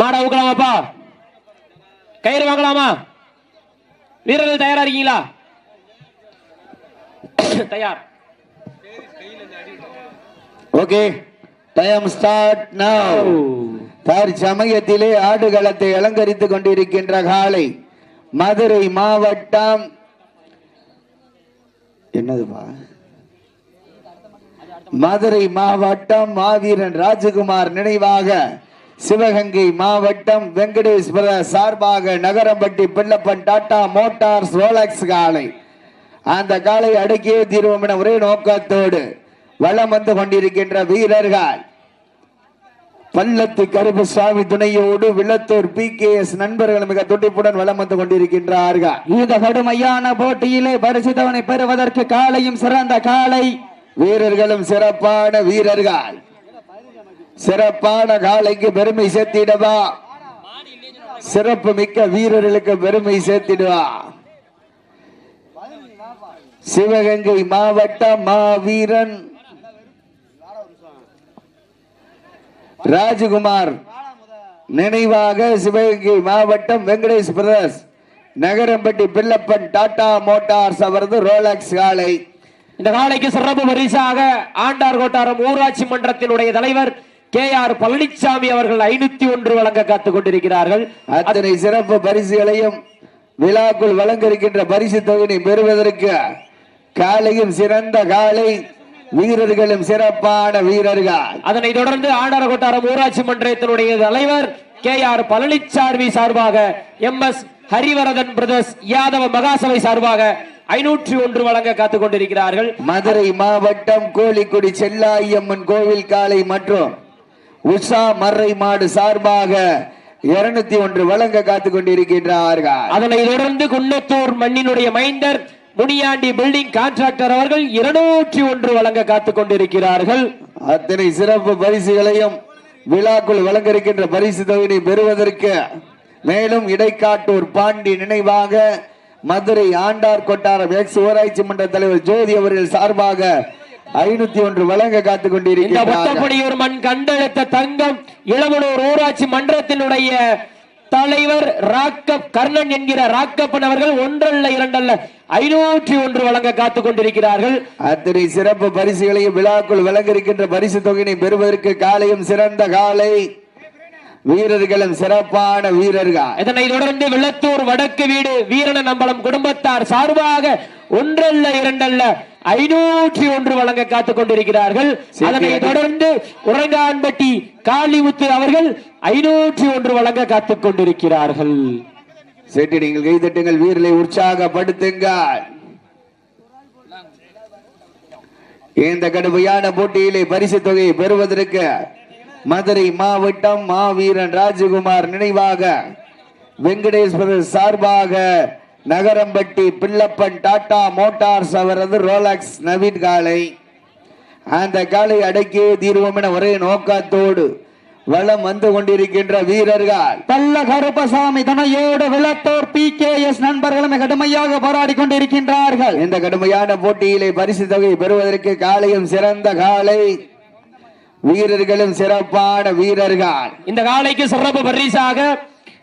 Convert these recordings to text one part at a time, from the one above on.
மாடா ஊக்கலாமாப்பா கயிறு வாங்கலாமா? வீரர்கள் தயாரா இருக்கீங்களா? தயார். ஓகே. டைம் ஸ்டார்ட் நவ் தற்சமயத்திலே ஆடுகளத்தை அலங்கரித்துக் கொண்டிருக்கின்ற காலை மதுரை மாவட்டம். என்னதுப்பா? மதுரை மாவட்டம் மாவீரன் ராஜகுமார் நினைவாக சிவகங்கை மாவட்டம் வெங்கடேஸ்வர சார்பாக நகரம்பட்டி பிள்ளப்பன் டாடா மோட்டார்ஸ் ரோலக்ஸ் காலை. அந்த காலை அடக்கியே தீர்வோம் என ஒரே நோக்கத்தோடு வளம் வந்து கொண்டிருக்கின்ற வீரர்கள். பள்ளத்து கருப்புசாமி துணையோடு விளத்தூர் பி கே எஸ் நண்பர்கள் மிக துடிப்புடன் வளம் வந்து கொண்டிருக்கின்றார்கள். இந்த கடுமையான போட்டியிலே பரிசுத்தவனை பெறுவதற்கு காலையும் சிறந்த காலை. வீரர்களும் சிறப்பான வீரர்கள். சிறப்பான காலைக்கு பெருமை சேர்த்திடவா? சிறப்பு மிக்க வீரர்களுக்கு பெருமை சேர்த்திடுவா? சிவகங்கை மாவட்ட மாவீரன் ராஜகுமார் நினைவாக சிவகங்கை மாவட்டம் வெங்கடேஷ் பிரதர்ஸ் நகரம்பட்டி பில்லப்பன் டாடா மோட்டார்ஸ் அவரது ரோலக்ஸ் காலை இந்த காலைக்கு சிறப்பு பரிசாக ஆண்டார் கோட்டாரம் ஊராட்சி மன்றத்தினுடைய தலைவர் கே ஆர் பழனிசாமி அவர்கள் ஐநூத்தி ஒன்று வழங்க காத்துக் கொண்டிருக்கிறார்கள். அத்தனை சிறப்பு பரிசுகளையும் விழாக்குள் வழங்க இருக்கின்ற பரிசு தொகையை பெறுவதற்கு காலையும் சிறந்த காலை வீரர்களும் சிறப்பான வீரர்கள். அதனைத் தொடர்ந்து ஆண்டார் கோட்டாரம் ஊராட்சி மன்றத்தினுடைய தலைவர் கே ஆர் பழனிசாமி சார்பாக M S Harivaradhan brothers Yadava Mahasabha சார்பாக ஐநூற்றி ஒன்று வழங்க காத்துக் கொண்டிருக்கிறார்கள். மதுரை மாவட்டம் கோழிக்குடி செல்லாயம்மன் கோவில் காலை மற்றும் உஷா மர்ரை மாடு சார்பாக இருநூத்தி ஒன்று வழங்க காத்துக் கொண்டிருக்கின்றார்கள். அதனைத் தொடர்ந்து குன்னத்தூர் மண்ணினுடைய மைந்தர் முனியாண்டி பில்டிங் கான்ட்ராக்டர் அவர்கள் இருநூற்றி ஒன்று வழங்க காத்துக் கொண்டிருக்கிறார்கள். அத்தனை சிறப்பு பரிசுகளையும் விழாக்குள் வழங்க இருக்கின்ற பரிசு தொகையை பெறுவதற்கு மேலும் இடைக்காட்டூர் பாண்டி நினைவாக மதுரை ஆண்டார் கொட்டாரம் எக்ஸ் ஊராட்சி மன்ற தலைவர் ஜோதி அவர்கள் சார்பாக ஐநூத்தி ஒன்று வழங்க காத்துக் ஒட்டப்படியூர் மண் கண்டெடுத்த தங்கம் இளவனூர் ஊராட்சி மன்றத்தினுடைய தலைவர் ராக்கப் கர்ணன் என்கிற ராக்கப்பன் அவர்கள் ஒன்றல்ல இரண்டல்ல ஐநூற்றி ஒன்று வழங்க காத்துக் கொண்டிருக்கிறார்கள் அத்தனை சிறப்பு பரிசுகளையும் விழாக்குள் வழங்க இருக்கின்ற பரிசு தொகையினை பெறுவதற்கு காலையும் சிறந்த காலை. வீரர்களும் சிறப்பான வீரர்கள். இதனைத் தொடர்ந்து வெள்ளத்தூர் வடக்கு வீடு வீரன நம்பலம் குடும்பத்தார் சார்பாக ஒன்றல்ல இரண்டல்ல ஐநூற்றி ஒன்று வழங்க காத்துக் கொண்டிருக்கிறார்கள் அதனைத் தொடர்ந்து உரங்கான்பட்டி காளிமுத்து அவர்கள் ஐநூற்றி ஒன்று வழங்க காத்துக் கொண்டிருக்கிறார்கள் செட்டி நீங்கள் கைதட்டுங்கள் வீரலை உற்சாகப்படுத்துங்கள். இந்த கடுமையான போட்டியிலே பரிசு தொகையை பெறுவதற்கு மதுரை மாவட்டம் மாவீரன் ராஜகுமார் நினைவாக வெங்கடேஸ்வரர் சார்பாக நகரம்பட்டி பிள்ளப்பன் டாடா மோட்டார்ஸ் அவரது ரோலக்ஸ் நவீன் காலை. அந்த காலை அடக்கியே தீர்வோம் என ஒரே நோக்கத்தோடு வளம் வந்து கொண்டிருக்கின்ற வீரர்கள். பல்ல கருப்பசாமி துணையோடு விளத்தோர் பி கே எஸ் நண்பர்களும் கடுமையாக போராடி கொண்டிருக்கின்றார்கள். இந்த கடுமையான போட்டியிலே பரிசு தொகை பெறுவதற்கு காலையும் சிறந்த காலை. வீரர்களும் சிறப்பான வீரர்கள். இந்த காலைக்கு சிறப்பு பரிசாக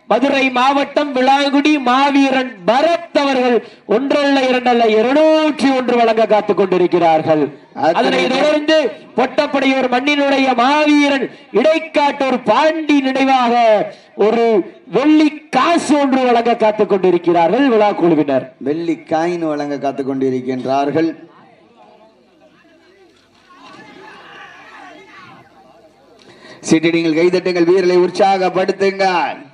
மதுரை மாவட்டம் விளாங்குடி மாவீரன் பரத் அவர்கள் ஒன்றல்ல இரண்டல்ல இருநூற்றி ஒன்று வழங்க காத்துக் கொண்டிருக்கிறார்கள். அதனை தொடர்ந்து பொட்டப்படையூர் மண்ணினுடைய மாவீரன் இடைக்காட்டூர் பாண்டி நினைவாக ஒரு வெள்ளி காசு ஒன்று வழங்க காத்துக் கொண்டிருக்கிறார்கள் விழா குழுவினர். வெள்ளி காயின் வழங்க காத்துக் கொண்டிருக்கின்றார்கள். சிட்டிடிங்கள் கைதட்டுங்கள் வீரலை உற்சாகப்படுத்துங்கள்.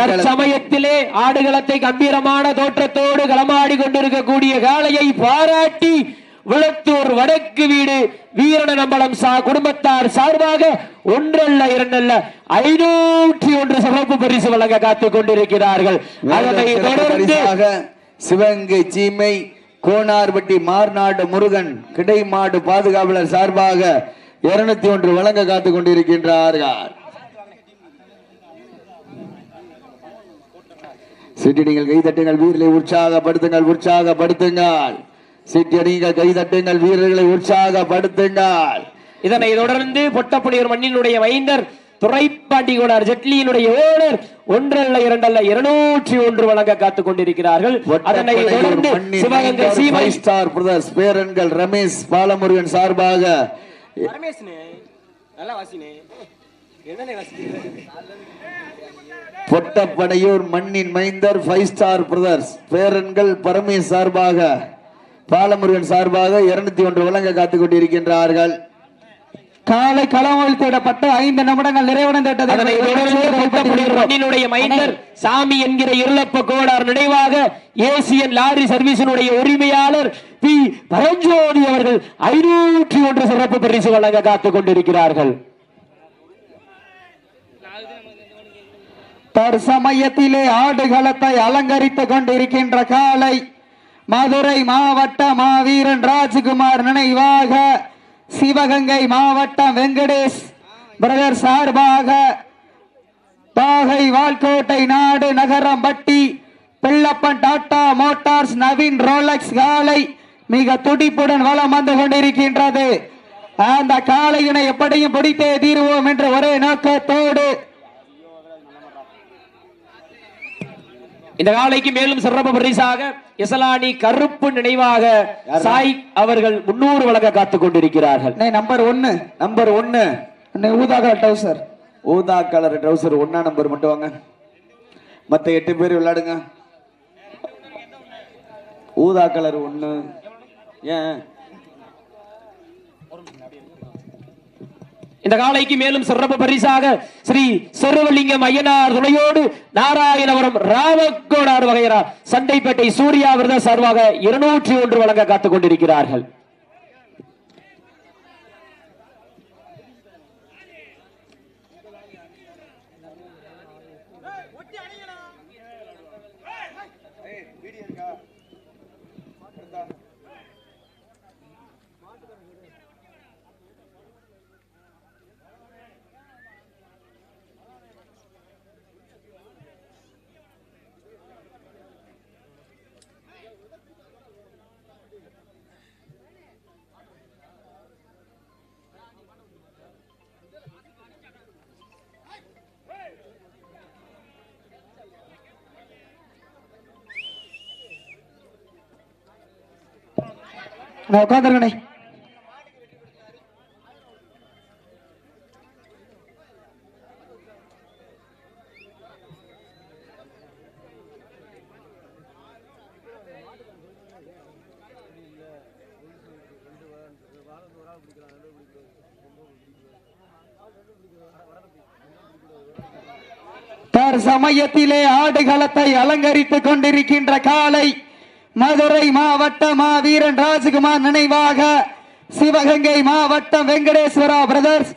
தற்சமயத்திலே ஆடுகளத்தை கம்பீரமான தோற்றத்தோடு களமாடி கொண்டிருக்கக்கூடிய காளையை பாராட்டி விளத்தூர் வடக்கு வீடு வீரன நம்பலம் சா குடும்பத்தார் சார்பாக ஒன்றல்ல இரண்டல்ல ஐநூற்றி ஒன்று சிறப்பு பரிசு வழங்க காத்துக் கொண்டிருக்கிறார்கள். அதனை தொடர்ந்து சிவகங்கை சீமை கோனார்பட்டி மார்நாடு முருகன் கிடை மாடு பாதுகாவலர் சார்பாக இருநூத்தி ஒன்று வழங்க காத்துக் கொண்டிருக்கின்றார்கள். சிட்டிடிங்கள் கைதட்டுங்கள் வீரர்களை உற்சாகப்படுத்துங்கள் உற்சாகப்படுத்துங்கள். சிட்டிடிங்கள் கைதட்டுங்கள் வீரர்களை உற்சாகப்படுத்துங்கள். இதனை தொடர்ந்து பொட்டப்புலியூர் மண்ணினுடைய மைந்தர் துறைப்பாண்டி கோடார் ஜெட்லியினுடைய ஓனர் ஒன்றல்ல இரண்டல்ல இருநூற்றி ஒன்று வழங்க காத்துக் கொண்டிருக்கிறார்கள். அதனை தொடர்ந்து சிவகங்கை சீமை ஸ்டார் பிரதர்ஸ் பேரன்கள் ரமேஷ் பாலமுருகன் சார்பாக ரமேஷ்னே நல்லா வாசினே. பொட்டப்படையூர் மண்ணின் மைந்தர் ஃபைவ் ஸ்டார் பிரதர்ஸ் பேரன்கள் பரமேஷ் சார்பாக பாலமுருகன் சார்பாக இருநூத்தி ஒன்று வழங்க காத்துக் கொண்டிருக்கின்றார்கள். காலை களம் தேடப்பட்டு ஐந்து நிமிடங்கள் நிறைவடைந்துவிட்டது சாமி என்கிற இருளப்ப கோடார் நினைவாக ஏசியன் லாரி சர்வீஸினுடைய உரிமையாளர் பி. பரஞ்சோதி அவர்கள் ஐநூற்றி ஒன்று சிறப்பு பரிசு வழங்க காத்துக் கொண்டிருக்கிறார்கள். தற்சமயத்திலே ஆடுகளத்தை அலங்கரித்துக் கொண்டிருக்கின்ற காலை மதுரை மாவட்ட மாவீரன் ராஜ்குமார் நினைவாக சிவகங்கை மாவட்டம் வெங்கடேஷ் பிரதர் சார்பாக பாகை வால்கோட்டை நாடு நகரம்பட்டி பிள்ளப்பன் டாடா மோட்டார்ஸ் நவீன் ரோலக்ஸ் காலை மிக துடிப்புடன் வலம் வந்து கொண்டிருக்கின்றது. அந்த காளையினை எப்படியும் பிடித்தே தீருவோம் என்ற ஒரே நோக்கத்தோடு இந்த காலைக்கு மேலும் சிறப்பு பரிசாக இசலானி கருப்பு நினைவாக சாய் அவர்கள் முன்னூறு வழங்க காத்துக் கொண்டிருக்கிறார்கள். நம்பர் ஒன்னு. நம்பர் ஒன்னு. அண்ணே, ஊதாகர டவுசர் ஊதா கலர் ட்ரௌசர் ஒன்னா நம்பர் மட்டும் வாங்க. மத்த எட்டு பேர் விளையாடுங்க. ஊதா கலர் ஒண்ணு ஏன்? இந்த காலைக்கு மேலும் சிறப்பு பரிசாக ஸ்ரீ சொருவலிங்கம் ஐயனார் துணையோடு நாராயணபுரம் ராமக்கோடார் வகையரா சண்டைப்பேட்டை சூர்யா விரத சார்பாக இருநூற்றி ஒன்று வழங்க காத்துக் கொண்டிருக்கிறார்கள். நான் உட்காந்துருக்கணே தற்சமயத்திலே ஆடுகளத்தை அலங்கரித்துக் கொண்டிருக்கின்ற காலை மதுரை மாவட்ட மாவீரன் ராஜகுமார் நினைவாக சிவகங்கை மாவட்டம் வெங்கடேஸ்வரா பிரதர்ஸ்.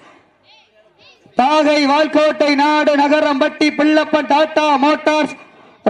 தாகை வால்கோட்டை நாடு நகரம்பட்டி பிள்ளப்பன் டாடா மோட்டார்ஸ்.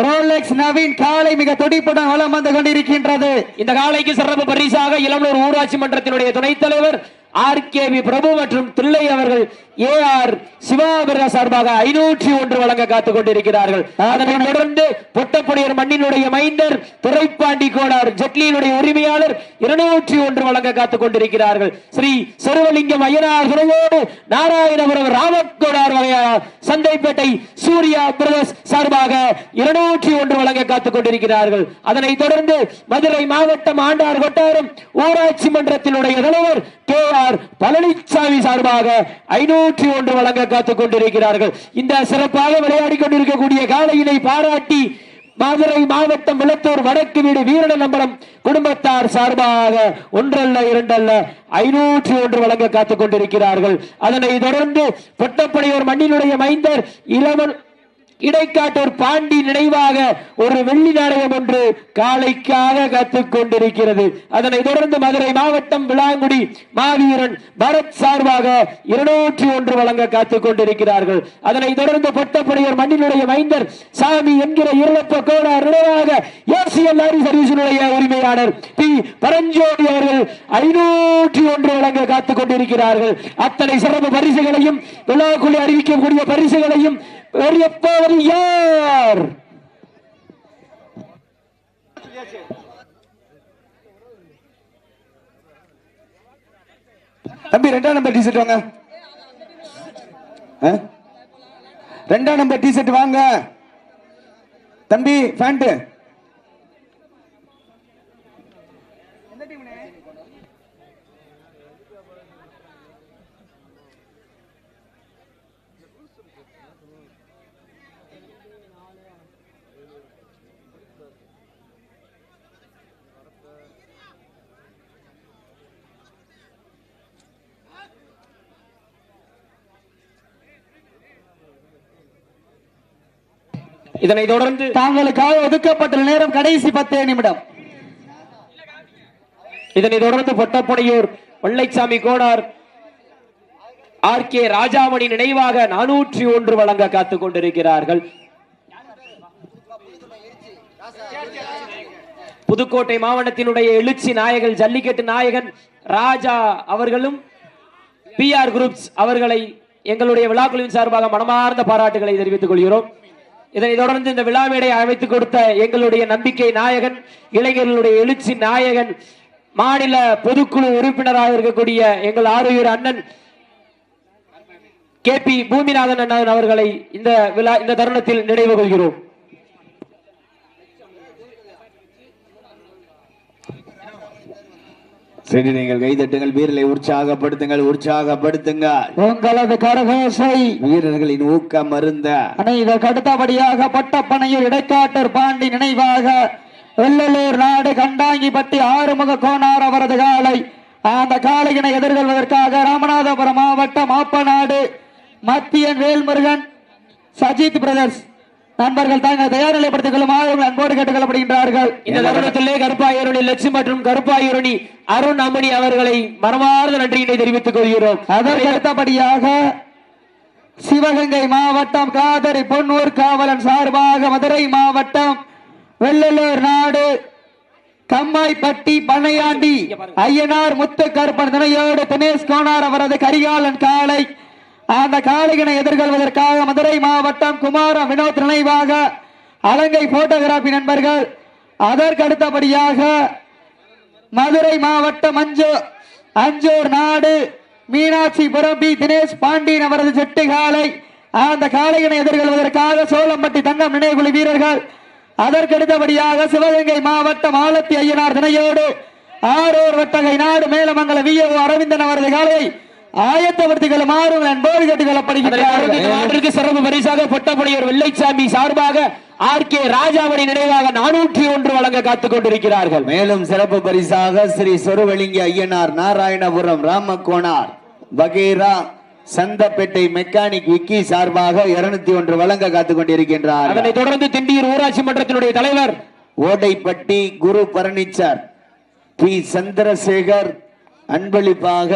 ரோலெக்ஸ் நவீன் காலை மிக துடிப்புடன் வலம் வந்து கொண்டிருக்கின்றது. இந்த காலைக்கு சிறப்பு பரிசாக இளமலூர் ஊராட்சி மன்றத்தினுடைய துணைத் தலைவர் ஆர் கே வி பிரபு மற்றும் தில்லை அவர்கள் ஏ ஆர் சிவாபிரா சார்பாக ஐநூற்றி ஒன்று வழங்க காத்துக் கொண்டிருக்கிறார்கள். அதனைத் தொடர்ந்து பொட்டப்புடியர் மண்ணினுடைய மைந்தர் துரைப்பாண்டி கோடார் ஜெட்லியினுடைய உரிமையாளர் இருநூற்றி ஒன்று வழங்க காத்துக் கொண்டிருக்கிறார்கள். ஸ்ரீ சொருவலிங்கம் ஐயனார் துறையோடு நாராயணபுரம் ராமக்கோடார் வகையார் சந்தைப்பேட்டை சூர்யா பிரதர்ஸ் சார்பாக இருநூற்றி ஒன்று வழங்க காத்துக் கொண்டிருக்கிறார்கள். அதனைத் தொடர்ந்து மதுரை மாவட்டம் ஆண்டார் கொட்டாரம் ஊராட்சி மன்றத்தினுடைய தலைவர் பழனிசாமி சார்பாக ஐநூற்றி ஒன்று வழங்க காத்துக் கொண்டிருக்கிறார்கள். இந்த சிறப்பாக விளையாடி கொண்டிருக்கக்கூடிய காலையினை பாராட்டி மதுரை மாவட்டம் விளத்தூர் வடக்கு வீடு வீரநம்பலம் குடும்பத்தார் சார்பாக ஒன்றல்ல இரண்டல்ல ஐநூற்றி ஒன்று வழங்க காத்துக் கொண்டிருக்கிறார்கள். அதனை தொடர்ந்து பொட்டப்படையோர் மண்ணினுடைய மைந்தர் இளவன் இடைக்காட்டூர் பாண்டி நினைவாக ஒரு வெள்ளி நாணயம் ஒன்று காலைக்காக காத்துக் கொண்டிருக்கிறது. அதனை தொடர்ந்து மதுரை மாவட்டம் விளாங்குடி மாவீரன் பரத் சார்பாக இருநூற்றி ஒன்று வழங்க காத்துக் கொண்டிருக்கிறார்கள். அதனை தொடர்ந்து பொட்டப்படையர் மண்ணினுடைய மைந்தர் சாமி என்கிற இருளப்ப கோடார் நினைவாக ஏசிஎல் லாரி சர்வீஸினுடைய உரிமையாளர் பி. பரஞ்சோடி அவர்கள் ஐநூற்றி ஒன்று வழங்க காத்துக் கொண்டிருக்கிறார்கள். அத்தனை சிறப்பு பரிசுகளையும் விழாக்குள்ளே அறிவிக்கக்கூடிய பரிசுகளையும் பெரியப்பவர் யார் தம்பி ரெண்டாம் நம்பர் டிஷர்ட் வாங்க. ஆ? ரெண்டாம் நம்பர் டிசர்ட் வாங்க. தம்பி பேண்ட் இதனைத் தொடர்ந்து தாங்களுக்காக ஒதுக்கப்பட்ட நேரம் கடைசி பத்தே நிமிடம். இதனைத் தொடர்ந்து பொட்டப்படையூர் வெள்ளைச்சாமி கோடார் ஆர் கே ராஜாமணி நினைவாக நானூற்றி ஒன்று வழங்க காத்துக் கொண்டிருக்கிறார்கள். புதுக்கோட்டை மாவட்டத்தினுடைய எழுச்சி நாயகன் ஜல்லிக்கட்டு நாயகன் ராஜா அவர்களும் பி ஆர் குரூப்ஸ் அவர்களை எங்களுடைய விழாக்குழுவின் சார்பாக மனமார்ந்த பாராட்டுகளை தெரிவித்துக் கொள்கிறோம். இதனைத் தொடர்ந்து இந்த விழா அமைத்து அமைத்துக் கொடுத்த எங்களுடைய நம்பிக்கை நாயகன் இளைஞர்களுடைய எழுச்சி நாயகன் மாநில பொதுக்குழு உறுப்பினராக இருக்கக்கூடிய எங்கள் ஆரோக்கிய அண்ணன் கே பி பூமிநாதன் அண்ணன் அவர்களை இந்த விழா இந்த தருணத்தில் நினைவு கொள்கிறோம் சரி நீங்கள் கைதட்டுங்கள் வீரர்களை உற்சாகப்படுத்துங்கள் உற்சாகப்படுத்துங்கள். உங்களது கரகோசை வீரர்களின் ஊக்கம் மருந்த இதற்கு அடுத்தபடியாக பட்டப்பனையூர் இடைக்காட்டர் பாண்டி நினைவாக வெள்ளலூர் நாடு கண்டாங்கிப்பட்டி ஆறுமுக கோனார் அவரது காலை. அந்த காளையினை எதிர்கொள்வதற்காக ராமநாதபுரம் மாவட்டம் ஆப்பநாடு மத்தியன் வேல்முருகன் சஜித் பிரதர்ஸ் நண்பர்கள் தாங்கள் தயார் நிலைப்படுத்திக் கொள்ளுமாறு உங்கள் அன்போடு கேட்டுக் கொள்ளப்படுகின்றார்கள் இந்த தருணத்திலே கருப்பாயூரணி லட்சுமி மற்றும் கருப்பாயூரணி அருண் அம்மணி அவர்களை மனமார்ந்த நன்றியினை தெரிவித்துக் கொள்கிறோம். அதற்கு அடுத்தபடியாக சிவகங்கை மாவட்டம் காதரி பொன்னூர் காவலன் சார்பாக மதுரை மாவட்டம் வெள்ளலூர் நாடு கம்மாய்பட்டி பண்ணையாண்டி ஐயனார் முத்து கருப்பன் துணையோடு தினேஷ் கோனார் அவரது கரிகாலன் காளை அந்த காளையினை எதிர்கொள்வதற்காக மதுரை மாவட்டம் குமாரம் வினோத் நினைவாக அலங்கை போட்டோகிராபி நண்பர்கள் அதற்கு அடுத்தபடியாக மதுரை மாவட்டம் அஞ்சு அஞ்சூர் நாடு மீனாட்சிபுரம் பி. தினேஷ் பாண்டியன் அவரது செட்டு காலை அந்த காளையினை எதிர்கொள்வதற்காக சோளம்பட்டி தங்கம் நினைவுக்குழு வீரர்கள் அதற்கடுத்தபடியாக சிவகங்கை மாவட்டம் ஆலத்தி ஐயனார் திணையோடு ஆரூர் வட்டகை நாடு மேலமங்கல விஓ அரவிந்தன் அவரது காலை ஆயத்தப்படுத்திகள் மாறும் அன்போடு கேட்டுக் அதனைத் தொடர்ந்து இந்த கொள்ளப்படுகிறார்கள் நாட்டிற்கு சிறப்பு பரிசாக பொட்டப்படையூர் வெள்ளைச்சாமி சார்பாக ஆர் கே ராஜாமணி நினைவாக நானூற்றி ஒன்று வழங்க காத்துக் கொண்டிருக்கிறார்கள். மேலும் சிறப்பு பரிசாக ஸ்ரீ சொருவலிங்க ஐயனார் நாராயணபுரம் ராமகோனார் வகேரா சந்தப்பேட்டை மெக்கானிக் விக்கி சார்பாக இருநூத்தி ஒன்று வழங்க காத்துக் கொண்டிருக்கின்றார் அதனைத் தொடர்ந்து திண்டியூர் ஊராட்சி மன்றத்தினுடைய தலைவர் ஓடைப்பட்டி குரு பரணிச்சர் பி. சந்திரசேகர் அன்பளிப்பாக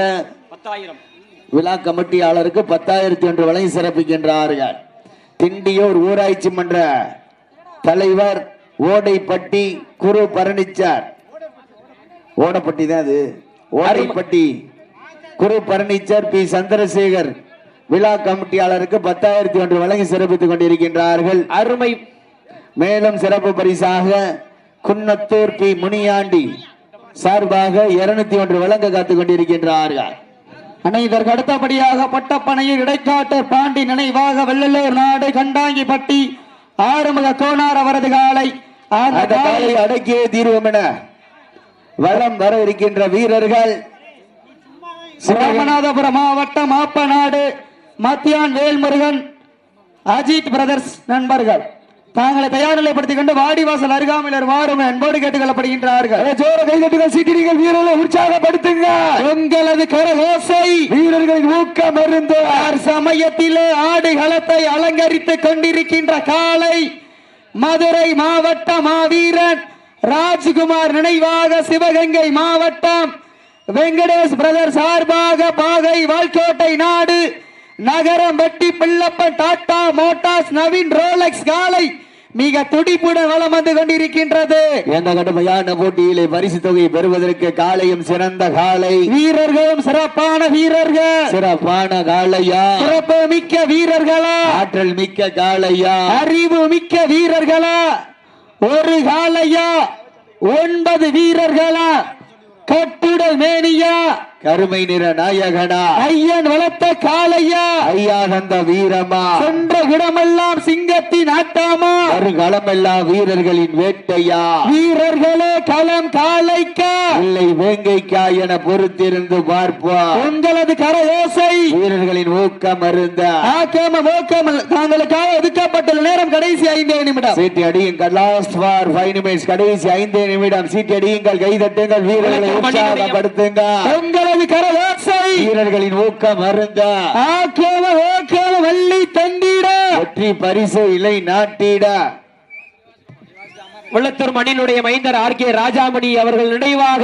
விழா கமிட்டியாளருக்கு பத்தாயிரத்தி ஒன்று வழங்கி சிறப்பிக்கின்றார்கள். திண்டியூர் ஊராட்சி மன்ற தலைவர் ஓடைப்பட்டி குரு பரணிச்சார். ஓடப்பட்டி தான் அது. ஓடைப்பட்டி குரு பரணிச்சர் பி. சந்திரசேகர் விழா கமிட்டியாளருக்கு பத்தாயிரத்தி ஒன்று வழங்கி சிறப்பித்துக் கொண்டிருக்கின்றார்கள். அருமை. மேலும் சிறப்பு பரிசாக குன்னத்தூர் பி. முனியாண்டி சார்பாக இருநூத்தி ஒன்று வழங்க காத்துக் கொண்டிருக்கின்றார்கள். அண்ணா இதற்கு அடுத்தபடியாக பட்டப்பனையில் இடைக்காட்டர் பாண்டி நினைவாக வெள்ளலூர் நாடு கண்டாங்கிப்பட்டி ஆறுமுக கோனார் அவரது காலை அடக்கியே தீர்வோம் என வலம் வர இருக்கின்ற வீரர்கள். ராமநாதபுரம் மாவட்டம் ஆப்பநாடு மத்தியான் வேல்முருகன் அஜித் பிரதர்ஸ் நண்பர்கள். தாங்களை தயார் நிலைப்படுத்திக் கொண்டு வாடிவாசல் அருகாமையில் வாரும் அன்போடு கேட்டுக் கொள்ளப்படுகின்றார்கள் ஜோர கைதட்டுகள் சீட்டிடிகள் வீரர்களை உற்சாகப்படுத்துங்க. உங்களது கரகோசை வீரர்களின் ஊக்கம் இருந்து சமயத்திலே ஆடுகளத்தை அலங்கரித்துக் கொண்டிருக்கின்ற காலை மதுரை மாவட்ட மாவீரன் ராஜ்குமார் நினைவாக சிவகங்கை மாவட்டம் வெங்கடேஷ் பிரதர் சார்பாக பாகை வால்கோட்டை நாடு நகரம் வெட்டி பிள்ளப்பன் டாடா மோட்டார்ஸ் நவீன் ரோலக்ஸ் காலை மிக துடிப்புடன் வலம் வந்து கொண்டிருக்கின்றது. எந்த கடுமையான போட்டியிலே பரிசு தொகையை பெறுவதற்கு காலையும் சிறந்த காலை. வீரர்களும் சிறப்பான வீரர்கள். சிறப்பான காளையா சிறப்பு மிக்க வீரர்களா? ஆற்றல் மிக்க காளையா அறிவு மிக்க வீரர்களா? ஒரு காலையா? ஒன்பது வீரர்களா? கட்டுடல் மேனியா? கருமை நிற நாயகனா? ஐயன் வளர்த்த காளையா? ஐயா தந்த வீரமா? சென்ற இடமெல்லாம் சிங்கத்தின் ஆட்டாமா? வருகளமெல்லாம் வீரர்களின் வேட்டையா? வீரர்களே களம் காளைக்கா? இல்லை வேங்கைக்கா என பொறுத்திருந்து பார்ப்போம் உங்களது கரயோசை? வீரர்களின் ஊக்கம் அருந்த. ஆக்காம மோக்காம தாங்களுக்காக ஒதுக்கப்பட்டுள்ள நேரம் கடைசி ஐந்தே நிமிடம். சீட்டி அடியுங்கள் லாஸ்ட் ஃபார் ஃபைவ் நிமிட்ஸ் கடைசி ஐந்தே நிமிடம். சீட்டி அடியுங்கள் கைதட்டுங்கள் வீரர்களை உற்சாகப்படுத்துங்க உங்களது கரயோசை வீரர்களின் ஊக்கம் அருந்த. ஆக்காம ஓக்காம வள்ளி தந்திட வெற்றி பரிசு இலை நாட்டிட. வெள்ளத்தூர் மண்ணினுடைய மைந்தர் ஆர் கே ராஜாமணி அவர்கள் நினைவாக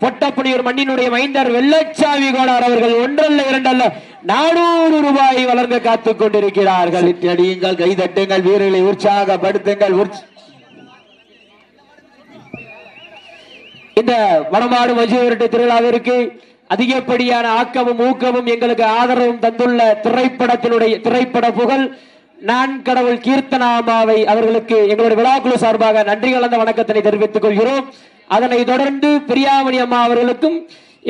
பொட்டப்புனியூர் மண்ணினுடைய மைந்தர் வெள்ளச்சாமி கோடார் அவர்கள் ஒன்றல்ல இரண்டல்ல நானூறு ரூபாய் வழங்க காத்துக் கொண்டிருக்கிறார்கள். அடியுங்கள் கைதட்டுங்கள் வீரர்களை உற்சாகப்படுத்துங்கள் உற்ச- இந்த வடமாடு மஜூரட்டு திருவிழாவிற்கு அதிகப்படியான ஆக்கமும் ஊக்கமும் எங்களுக்கு ஆதரவும் தந்துள்ள திரைப்படத்தினுடைய திரைப்பட புகழ் நான் கடவுள் கீர்த்தனாமாவை அவர்களுக்கு எங்களுடைய விழாக்குழு சார்பாக நன்றி கலந்த வணக்கத்தினை தெரிவித்துக் கொள்கிறோம். அதனைத் தொடர்ந்து பிரியாமணி அம்மா அவர்களுக்கும்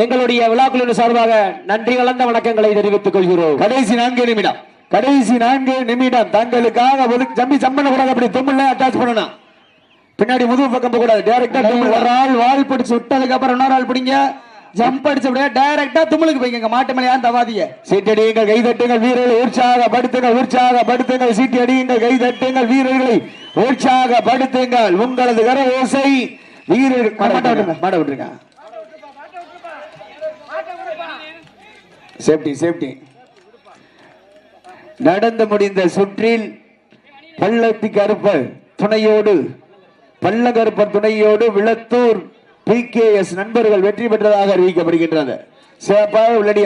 எங்களுடைய விழாக்குழு சார்பாக நன்றி கலந்த வணக்கங்களை தெரிவித்துக் கொள்கிறோம். கடைசி நான்கு நிமிடம். கடைசி நான்கு நிமிடம். தங்களுக்காக ஜம்பி சம்மன கூடாது அப்படி தும்முல அட்டாச் பண்ணணும். பின்னாடி முதுகு பக்கம் போக கூடாது டைரக்டா ஒரு ஆள் வால் பிடிச்சு விட்டதுக்கு அப்புறம் இன்னொரு ஆள் பிடிங்க. ஜம்ப் அடிச்சு அப்படியே டைரக்டா தும்முலுக்கு போய்ங்க மாட்டு மேலே ஏன் தவாதிய சீட்டடியுங்கள் கைதட்டுங்கள் வீரர்களை. உற்சாகப்படுத்துங்கள் உற்சாகப்படுத்துங்கள் சீட்டடியுங்கள் கைதட்டுங்கள் வீரர்களை. உற்சாகப்படுத்துங்கள் உங்களது கர ஓசை வீரர் மாட விட்டுருங்க. மாட விட்டுருங்க. சேஃப்டி சேஃப்டி நடந்து முடிந்த சுற்றில் பள்ளத்தி கருப்பர் துணையோடு பள்ள கருப்பர் துணையோடு விளத்தூர் பி நண்பர்கள் வெற்றி பெற்றதாக அறிவிக்கப்படுகின்றனர் சிறப்பாக உள்ளடிய